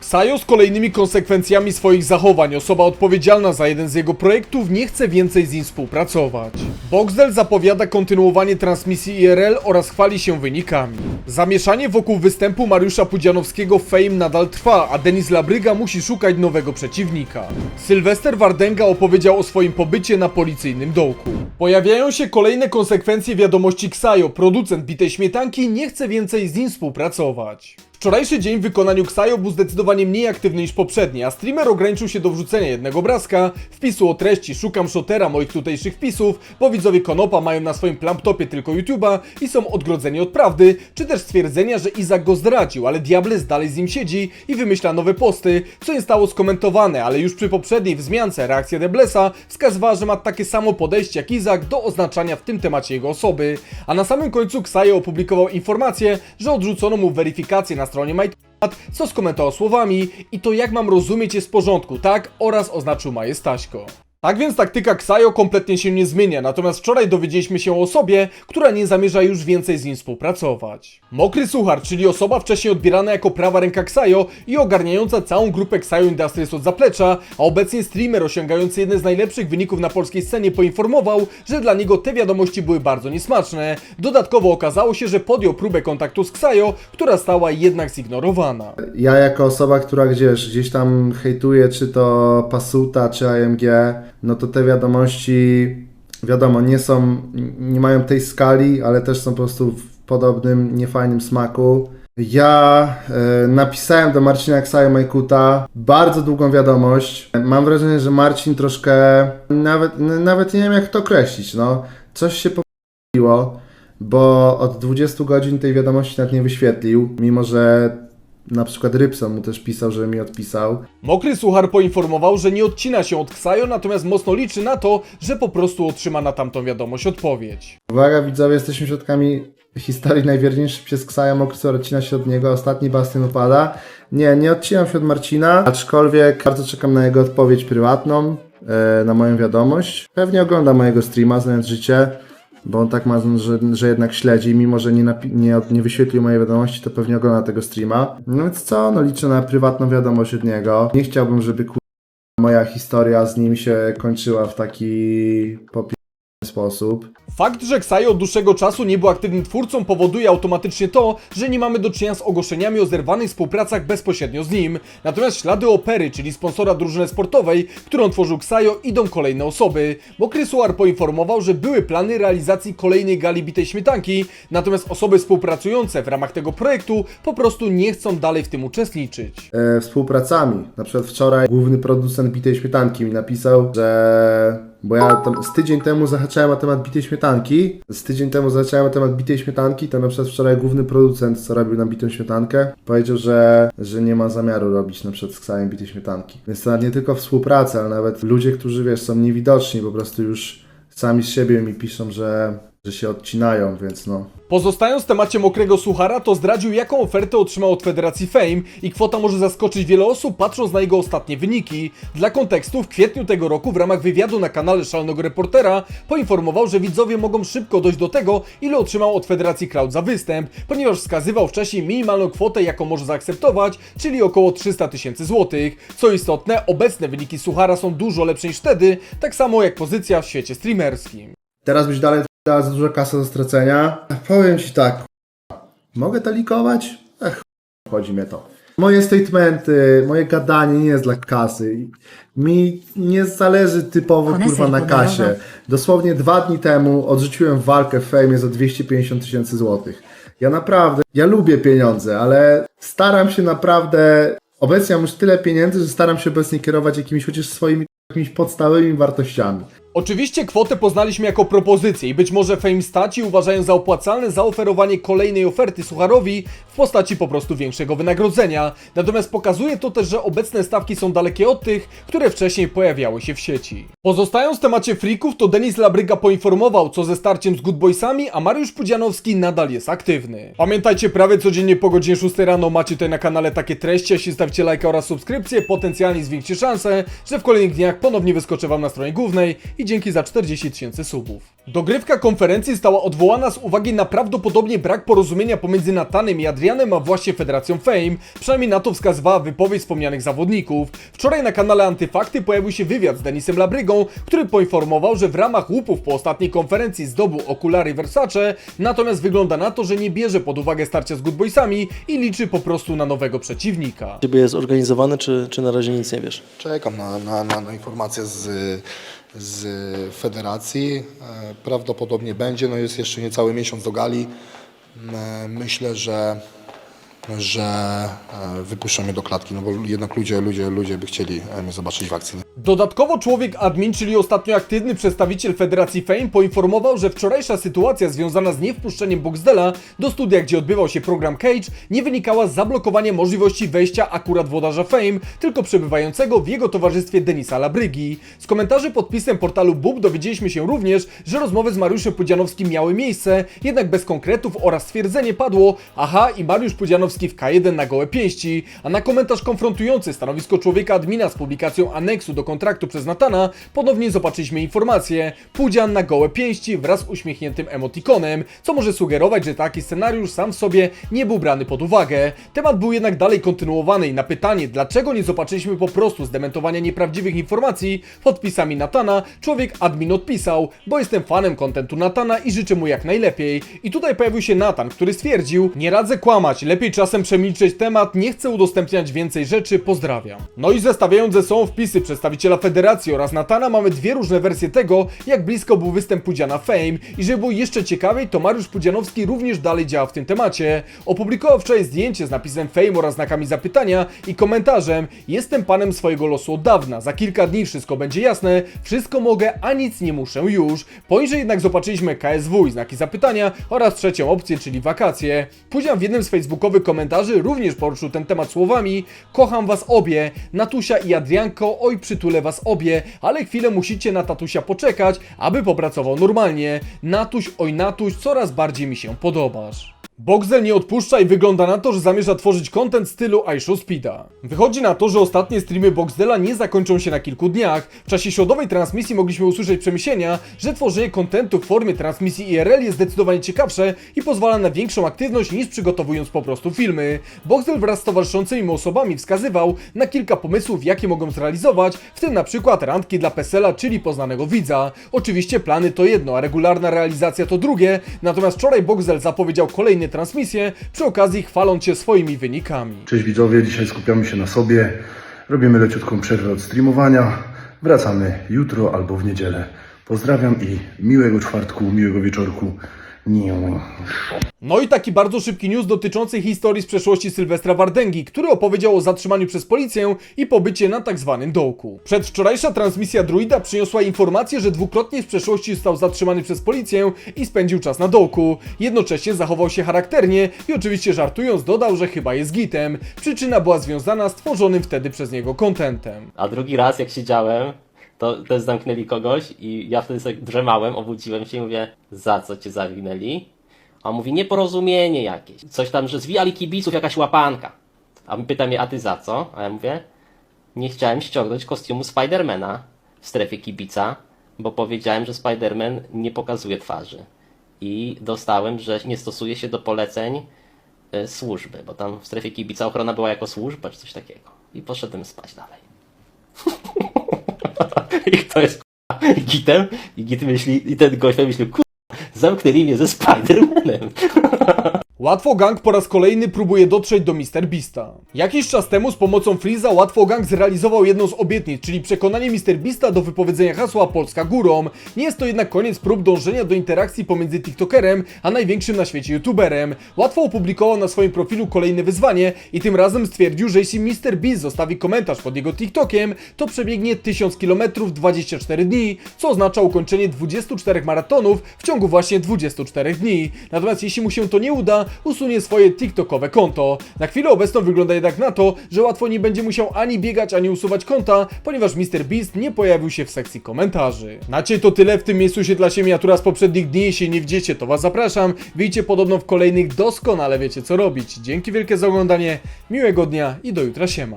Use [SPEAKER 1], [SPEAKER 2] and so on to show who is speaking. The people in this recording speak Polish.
[SPEAKER 1] Ksajo z kolejnymi konsekwencjami swoich zachowań. Osoba odpowiedzialna za jeden z jego projektów nie chce więcej z nim współpracować. Boxdel zapowiada kontynuowanie transmisji IRL oraz chwali się wynikami. Zamieszanie wokół występu Mariusza Pudzianowskiego w Fame nadal trwa, a Denis Labryga musi szukać nowego przeciwnika. Sylwester Wardenga opowiedział o swoim pobycie na policyjnym dołku. Pojawiają się kolejne konsekwencje wiadomości Ksajo. Producent bitej śmietanki nie chce więcej z nim współpracować. Wczorajszy dzień w wykonaniu Ksajo był zdecydowanie mniej aktywny niż poprzedni, a streamer ograniczył się do wrzucenia jednego obrazka, wpisu o treści szukam shotera moich tutejszych wpisów, bo widzowie Konopa mają na swoim plamptopie tylko YouTube'a i są odgrodzeni od prawdy, czy też stwierdzenia, że Izak go zdradził, ale Diables dalej z nim siedzi i wymyśla nowe posty, co nie stało skomentowane, ale już przy poprzedniej wzmiance reakcja Deblesa wskazywała, że ma takie samo podejście jak Izak do oznaczania w tym temacie jego osoby, a na samym końcu Ksajo opublikował informację, że odrzucono mu weryfikację na stronie MyTemat, co skomentował słowami i to jak mam rozumieć jest w porządku, tak? Oraz oznaczył Majestaśko. Tak więc taktyka Ksajo kompletnie się nie zmienia, natomiast wczoraj dowiedzieliśmy się o osobie, która nie zamierza już więcej z nim współpracować. Mokry Suchar, czyli osoba wcześniej odbierana jako prawa ręka Ksajo i ogarniająca całą grupę Ksajo Industries od zaplecza, a obecnie streamer osiągający jeden z najlepszych wyników na polskiej scenie poinformował, że dla niego te wiadomości były bardzo niesmaczne. Dodatkowo okazało się, że podjął próbę kontaktu z Ksajo, która stała jednak zignorowana.
[SPEAKER 2] Ja jako osoba, która gdzieś, gdzieś tam hejtuje, czy to Pasuta, czy AMG, no to te wiadomości, wiadomo, nie są, nie mają tej skali, ale też są po prostu w podobnym, niefajnym smaku. Ja e, napisałem do Marcina Ksaja Majkuta bardzo długą wiadomość. Mam wrażenie, że Marcin troszkę, nawet, nawet nie wiem jak to określić, no. Coś się popiło, bo od 20 godzin tej wiadomości nawet nie wyświetlił, mimo że na przykład Rybson mu też pisał, że mi odpisał.
[SPEAKER 1] Mokry Suchar poinformował, że nie odcina się od Ksajo, natomiast mocno liczy na to, że po prostu otrzyma na tamtą wiadomość odpowiedź.
[SPEAKER 2] Uwaga widzowie, jesteśmy świadkami historii najwierniejszej przez Ksaja Mokry, odcina się od niego, ostatni bastion upada. Nie, nie odcinam się od Marcina, aczkolwiek bardzo czekam na jego odpowiedź prywatną, e, na moją wiadomość. Pewnie ogląda mojego streama, znając życie, bo on tak ma, że, że jednak śledzi, mimo że nie, nie, nie wyświetlił mojej wiadomości, to pewnie ogląda tego streama. No więc co, no liczę na prywatną wiadomość od niego. Nie chciałbym, żeby moja historia z nim się kończyła w taki popi sposób.
[SPEAKER 1] Fakt, że Ksajo od dłuższego czasu nie był aktywnym twórcą powoduje automatycznie to, że nie mamy do czynienia z ogłoszeniami o zerwanych współpracach bezpośrednio z nim. Natomiast ślady opery, czyli sponsora drużyny sportowej, którą tworzył Ksajo, idą kolejne osoby. Bo Krysuar poinformował, że były plany realizacji kolejnej gali bitej śmietanki, natomiast osoby współpracujące w ramach tego projektu po prostu nie chcą dalej w tym uczestniczyć.
[SPEAKER 2] e, współpracami. Na przykład wczoraj główny producent Bitej Śmietanki mi napisał, że... Bo ja tam z tydzień temu zahaczałem na temat Bitej Śmietanki, z tydzień temu zahaczałem na temat Bitej Śmietanki, to na przykład wczoraj główny producent, co robił na Bitą Śmietankę, powiedział, że, że nie ma zamiaru robić na przykład z Ksajem Bitej Śmietanki. Więc to nie tylko współpraca, ale nawet ludzie, którzy wiesz, są niewidoczni, po prostu już sami z siebie mi piszą, że, że się odcinają, więc no...
[SPEAKER 1] Pozostając w temacie mokrego suchara, to zdradził jaką ofertę otrzymał od Federacji Fame i kwota może zaskoczyć wiele osób patrząc na jego ostatnie wyniki. Dla kontekstu w kwietniu tego roku w ramach wywiadu na kanale Szalonego Reportera poinformował, że widzowie mogą szybko dojść do tego, ile otrzymał od Federacji Cloud za występ, ponieważ wskazywał wcześniej minimalną kwotę, jaką może zaakceptować, czyli około 300 tysięcy złotych. Co istotne, obecne wyniki suchara są dużo lepsze niż wtedy, tak samo jak pozycja w świecie streamerskim.
[SPEAKER 2] Teraz byś dalej dała za dużo kasy do stracenia. Powiem ci tak. Mogę to likować? Ech, chodzi mnie to. Moje statementy, moje gadanie nie jest dla kasy. Mi nie zależy typowo kurwa na kasie. Dosłownie dwa dni temu odrzuciłem walkę w fejmie za 250 tysięcy złotych. Ja naprawdę, ja lubię pieniądze, ale staram się naprawdę, obecnie mam już tyle pieniędzy, że staram się obecnie kierować jakimiś chociaż swoimi jakimiś podstawowymi wartościami.
[SPEAKER 1] Oczywiście kwotę poznaliśmy jako propozycję i być może Fame Staci uważają za opłacalne zaoferowanie kolejnej oferty Sucharowi w postaci po prostu większego wynagrodzenia. Natomiast pokazuje to też, że obecne stawki są dalekie od tych, które wcześniej pojawiały się w sieci. Pozostając w temacie freaków, to Denis Labryga poinformował co ze starciem z Good Boysami, a Mariusz Pudzianowski nadal jest aktywny. Pamiętajcie, prawie codziennie po godzinie 6 rano macie tutaj na kanale takie treści, jeśli stawcie lajka oraz subskrypcję, potencjalnie zwiększcie szansę, że w kolejnych dniach ponownie wyskoczę wam na stronie głównej i dzięki za 40 tysięcy subów. Dogrywka konferencji została odwołana z uwagi na prawdopodobnie brak porozumienia pomiędzy Natanem i Adrianem, a właśnie Federacją Fame. Przynajmniej na to wskazywała wypowiedź wspomnianych zawodników. Wczoraj na kanale Antyfakty pojawił się wywiad z Denisem Labrygą, który poinformował, że w ramach łupów po ostatniej konferencji zdobył okulary Versace, natomiast wygląda na to, że nie bierze pod uwagę starcia z Good Boysami i liczy po prostu na nowego przeciwnika.
[SPEAKER 3] Ciebie jest organizowane, czy, czy na razie nic nie wiesz?
[SPEAKER 4] Czekam na, na, na, na informacje z, z federacji. E, Prawdopodobnie będzie, no jest jeszcze niecały miesiąc do gali. E, Myślę, że, że e, wypuszczą mnie do klatki, no bo jednak ludzie, ludzie, ludzie by chcieli e, mnie zobaczyć w akcji.
[SPEAKER 1] Dodatkowo człowiek admin, czyli ostatnio aktywny przedstawiciel Federacji Fame, poinformował, że wczorajsza sytuacja związana z niewpuszczeniem Boxdela do studia, gdzie odbywał się program Cage, nie wynikała z zablokowania możliwości wejścia akurat włodarza Fame, tylko przebywającego w jego towarzystwie Denisa Labrygi. Z komentarzy pod pisem portalu Bub dowiedzieliśmy się również, że rozmowy z Mariuszem Pudzianowskim miały miejsce, jednak bez konkretów oraz stwierdzenie padło, aha i Mariusz Pudzianowski w K1 na gołe pięści, a na komentarz konfrontujący stanowisko człowieka admina z publikacją aneksu do kontraktu przez Natana ponownie zobaczyliśmy informację Pudzian na gołe pięści wraz z uśmiechniętym emotikonem, co może sugerować, że taki scenariusz sam w sobie nie był brany pod uwagę. Temat był jednak dalej kontynuowany i na pytanie, dlaczego nie zobaczyliśmy po prostu zdementowania nieprawdziwych informacji podpisami Natana, człowiek admin odpisał, bo jestem fanem kontentu Natana i życzę mu jak najlepiej. I tutaj pojawił się Natan, który stwierdził, nie radzę kłamać, lepiej czasem przemilczeć temat, nie chcę udostępniać więcej rzeczy, pozdrawiam. No i zestawiając ze sobą wpisy przedstawiciela Federacji oraz Natana, mamy dwie różne wersje tego, jak blisko był występ Pudziana Fame i żeby było jeszcze ciekawiej, to Mariusz Pudzianowski również dalej działa w tym temacie. Opublikował wczoraj zdjęcie z napisem Fame oraz znakami zapytania i komentarzem Jestem panem swojego losu od dawna, za kilka dni wszystko będzie jasne, wszystko mogę, a nic nie muszę już. Poniżej jednak zobaczyliśmy KSW i znaki zapytania oraz trzecią opcję, czyli wakacje. Pudzian w jednym z facebookowych komentarzy również poruszył ten temat słowami Kocham was obie, Natusia i Adrianko, oj przytulę was obie, ale chwilę musicie na tatusia poczekać, aby popracował normalnie. Natuś, oj Natuś, coraz bardziej mi się podobasz. Boxel nie odpuszcza i wygląda na to, że zamierza tworzyć content stylu iShow Speeda. Wychodzi na to, że ostatnie streamy Boxdela nie zakończą się na kilku dniach. W czasie środowej transmisji mogliśmy usłyszeć przemyślenia, że tworzenie kontentu w formie transmisji IRL jest zdecydowanie ciekawsze i pozwala na większą aktywność niż przygotowując po prostu filmy. Boxdel wraz z towarzyszącymi mu osobami wskazywał na kilka pomysłów, jakie mogą zrealizować, w tym na przykład randki dla Pesela, czyli poznanego widza. Oczywiście plany to jedno, a regularna realizacja to drugie, natomiast wczoraj Boxdel zapowiedział kolejne transmisje, przy okazji chwaląc się swoimi wynikami.
[SPEAKER 5] Cześć widzowie, dzisiaj skupiamy się na sobie. Robimy leciutką przerwę od streamowania. Wracamy jutro albo w niedzielę. Pozdrawiam i miłego czwartku, miłego wieczorku.
[SPEAKER 1] No i taki bardzo szybki news dotyczący historii z przeszłości Sylwestra Wardęgi, który opowiedział o zatrzymaniu przez policję i pobycie na tak zwanym dołku. Przedwczorajsza transmisja Druida przyniosła informację, że dwukrotnie w przeszłości został zatrzymany przez policję i spędził czas na dołku. Jednocześnie zachował się charakternie i oczywiście żartując dodał, że chyba jest gitem. Przyczyna była związana z tworzonym wtedy przez niego kontentem.
[SPEAKER 6] A drugi raz, jak siedziałem, to też zamknęli kogoś i ja wtedy sobie drzemałem, obudziłem się i mówię, za co cię zawinęli? A on mówi, nieporozumienie jakieś. Coś tam, że zwijali kibiców, jakaś łapanka. A on pyta mnie, a ty za co? A ja mówię, nie chciałem ściągnąć kostiumu Spidermana w strefie kibica, bo powiedziałem, że Spiderman nie pokazuje twarzy. I dostałem, że nie stosuje się do poleceń y, służby, bo tam w strefie kibica ochrona była jako służba, czy coś takiego. I poszedłem spać dalej. I kto jest gitem? I git myśli, i ten gość myśli, k***a, zamknęli mnie ze Spidermanem.
[SPEAKER 1] Łatwo Gang po raz kolejny próbuje dotrzeć do Mr. Beasta. Jakiś czas temu z pomocą Freeza Łatwo Gang zrealizował jedną z obietnic, czyli przekonanie Mr. Beasta do wypowiedzenia hasła Polska górą. Nie jest to jednak koniec prób dążenia do interakcji pomiędzy TikTokerem a największym na świecie YouTuberem. Łatwo opublikował na swoim profilu kolejne wyzwanie i tym razem stwierdził, że jeśli Mr. Beast zostawi komentarz pod jego TikTokiem, to przebiegnie 1000 km w 24 dni, co oznacza ukończenie 24 maratonów w ciągu właśnie 24 dni. Natomiast jeśli mu się to nie uda, usunie swoje TikTokowe konto. Na chwilę obecną wygląda jednak na to, że łatwo nie będzie musiał ani biegać, ani usuwać konta, ponieważ Mr. Beast nie pojawił się w sekcji komentarzy. Na dzisiaj to tyle, w tym miejscu się dla się miniatura z poprzednich dni, jeśli nie widzicie, to was zapraszam. Widzicie podobno w kolejnych, doskonale wiecie co robić. Dzięki wielkie za oglądanie, miłego dnia i do jutra siema.